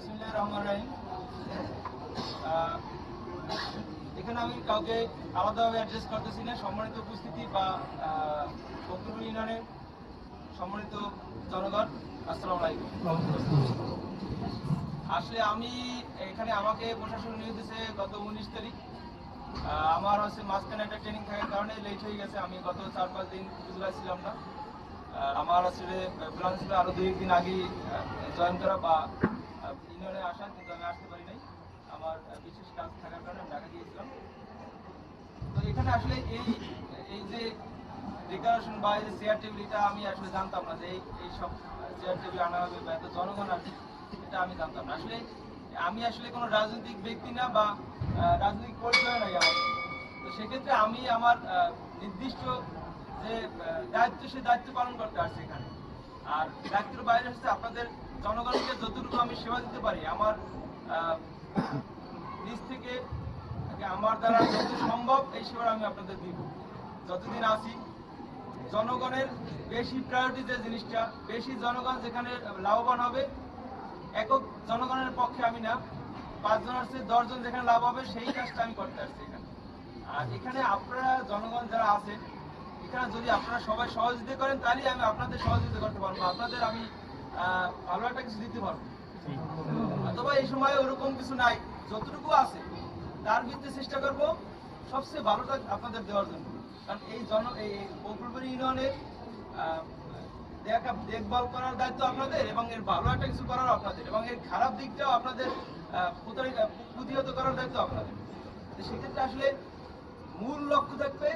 বিসমিল্লাহির রহমানির রহিম। এখানে আমি কাউকে আলাদাভাবে অ্যাড্রেস করতেছি না। সম্মানিত উপস্থিতি বা বক্তব্য ইউনিয়নের সম্মানিত জনগণ, আসসালামু আসলে আমি এখানে আমাকে প্রশাসন নিয়ে দিয়েছে গত উনিশ তারিখ। আমার হচ্ছে মাঝখানে একটা ট্রেনিং থাকার কারণে লেট হয়ে গেছে। আমি গত চার পাঁচ দিন উপজেলায় ছিলাম না। আমার আসলে প্ল্যান ছিল আরও দুই একদিন আগে জয়েন করা বা ইউনিয়নে আসা কিন্তু আমি আসতে পারি নাই আমার আহ, বিশেষ কাজ থাকার কারণে আমি ঢাকা গিয়েছিলাম আসলে এই এই যে ডেকোরেশন বা এই চেয়ার টেবিল আমি আসলে জানতাম না যে এই এই সব চেয়ার টেবিল আনা হবে বা এত জনগণ আসবে এটা আমি জানতাম না। আসলে আমি আসলে কোনো রাজনৈতিক ব্যক্তি না বা রাজনৈতিক পরিচয় নাই আমার। তো সেক্ষেত্রে আমি আমার নির্দিষ্ট যে দায়িত্ব, সে দায়িত্ব পালন করতে আসছে এখানে। আর দায়িত্বের বাইরে হচ্ছে আপনাদের জনগণকে যতটুকু আমি সেবা দিতে পারি, আমার আমার দ্বারা যত সম্ভব এই সেবা আমি আপনাদের দিব। যতদিন আছি জনগণের বেশি প্রায়োরিটি যে জিনিসটা বেশি জনগণ যেখানে লাভবান হবে একক জনগণের পক্ষে আমি না পাঁচজন আসছে দশজন যেখানে লাভ হবে সেই কাজটা আমি করতে আসছি এখানে। আর এখানে আপনারা জনগণ যারা আছেন এখানে যদি আপনারা সবাই সহযোগিতা করেন তাহলেই আমি আপনাদের সহযোগিতা করতে পারব। আপনাদের আমি আহ, ভালো একটা কিছু দিতে পারব। অথবা এই সময় ওরকম কিছু নাই যতটুকু আছে তার ভিত্তিতে চেষ্টা করব সবচেয়ে ভালোটা আপনাদের দেওয়ার জন্য। কারণ এই জন, এই বকুলবাড়ি ইউনিয়নের দেখভাল করার দায়িত্ব আপনাদের এবং এর ভালো একটা কিছু করার আপনাদের এবং এর খারাপ দিকটাও আপনাদের প্রতিহত করার দায়িত্ব আপনাদের। সেক্ষেত্রে আসলে মূল লক্ষ্য থাকবে,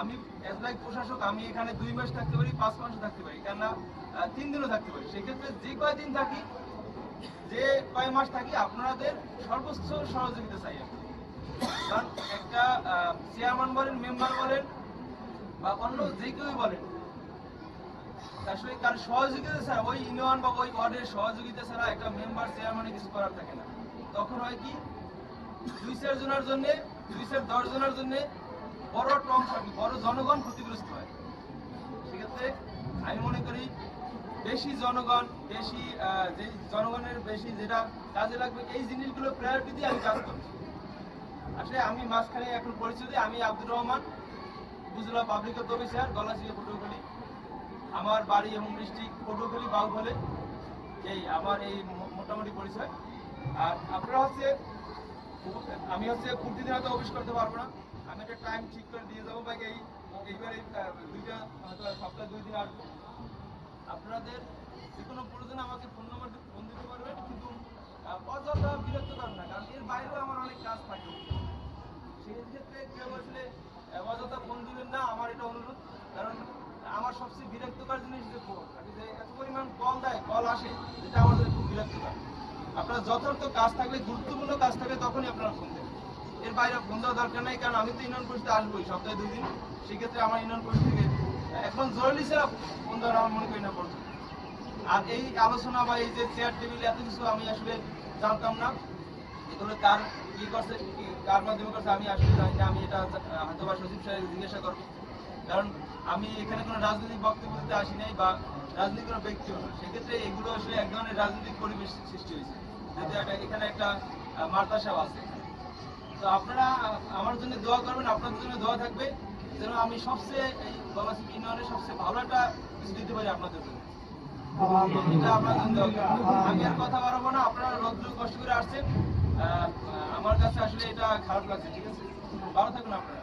আমি এজ লাইক প্রশাসক, আমি এখানে দুই মাস থাকতে পারি, পাঁচ মাস থাকতে পারি, কেননা তিন দিনও থাকতে পারি। সেক্ষেত্রে যে কয়দিন থাকি যে কয় মাস থাকি আপনাদের সর্বোচ্চ সহযোগিতা চাই কারণ একটা চেয়ারম্যান বলেন মেম্বার বলেন, বা অন্য যে কেউই বলেন আসলে তার সহযোগিতা ছাড়া, ওই ইউনিয়ন বা ওই ওয়ার্ডের সহযোগিতা ছাড়া একটা মেম্বার চেয়ারম্যানে কিছু করার থাকে না। তখন হয় কি, দুই চার জনের জন্য, দুই চার দশ জনের জন্য বড় অংশ বড় জনগণ ক্ষতিগ্রস্ত হয়। সেক্ষেত্রে আমি মনে করি বেশি জনগণ বেশি যে জনগণের বেশি যেটা কাজে লাগবে, এই জিনিসগুলো প্রায়োরিটি দিয়ে আমি কাজ করছি। আসলে আমি মাঝখানে এখন পরিচিত আমি আব্দুর রহমান, উপজেলা public health officer Galachipa Patuakhali. আমার বাড়ি এবং ডিস্ট্রিক্ট পটুয়াখালী বাউখালে এই আমার এই মোটামুটি পরিচয়। আর আপনারা হচ্ছে, আমি হচ্ছে প্রতিদিন হয়তো অফিস করতে পারব না। আমি একটা টাইম ঠিক করে দিয়ে যাব বা এই, এইবার এই দুইটা, হয়তো সপ্তাহে দুই দিন আসব আপনাদের যে কোনো প্রয়োজনে আমাকে ফোন নাম্বার ফোন দিতে পারবেন, কিন্তু অযথা বিরক্ত করেন না, কারণ এর বাইরেও আমার অনেক কাজ থাকে সেই ক্ষেত্রে কেউ আসলে অযথা ফোন দিবেন না, আমার এটা অনুরোধ, কারণ আমার সবচেয়ে বিরক্তকর জিনিস যে ফোন যে এত পরিমাণ কল দেয় কল আসে যেটা জন্য খুব বিরক্তকর। আপনার যথার্থ কাজ থাকলে, গুরুত্বপূর্ণ কাজ থাকলে তখনই আপনারা ফোন দেবেন। এর বাইরে ফোন দেওয়ার দরকার নাই, কারণ আমি তো ইউনিয়ন পরিষদে আসবোই সপ্তাহে দুই দিন। সেক্ষেত্রে আমার ইউনিয়ন পরিষদ থেকে এখন জরুরি ছাড়া আমার মনে করি না পড়ছে আর এই আলোচনা বা এই যে চেয়ার টেবিল এত কিছু আমি আসলে জানতাম না। এগুলো কার কি করছে কার মাধ্যমে করছে আমি আসলে জানি না। আমি এটা হয়তো বা সচিব সাহেব জিজ্ঞাসা করব। কারণ আমি এখানে কোনো রাজনৈতিক বক্তব্য দিতে আসি নাই বা রাজনৈতিক কোনো ব্যক্তি না। সেক্ষেত্রে এগুলো আসলে এক ধরনের রাজনৈতিক পরিবেশ সৃষ্টি হয়েছে। যেহেতু একটা- এখানে একটা আহ, মার্তাসাও আছে। তো আপনারা আমার জন্য দোয়া করবেন আপনাদের জন্য দোয়া থাকবে। যেন আমি সবচেয়ে এই গলাচিপ ইউনিয়নের সবচেয়ে ভালো একটা কিছু দিতে পারি আপনাদের জন্য। এটা আপনার জন্য আমি আর কথা বাড়াবো না, আপনারা রৌদ্র কষ্ট করে আসছেন। আমার কাছে আসলে এটা খারাপ লাগছে, ঠিক আছে? ভালো থাকুন আপনারা।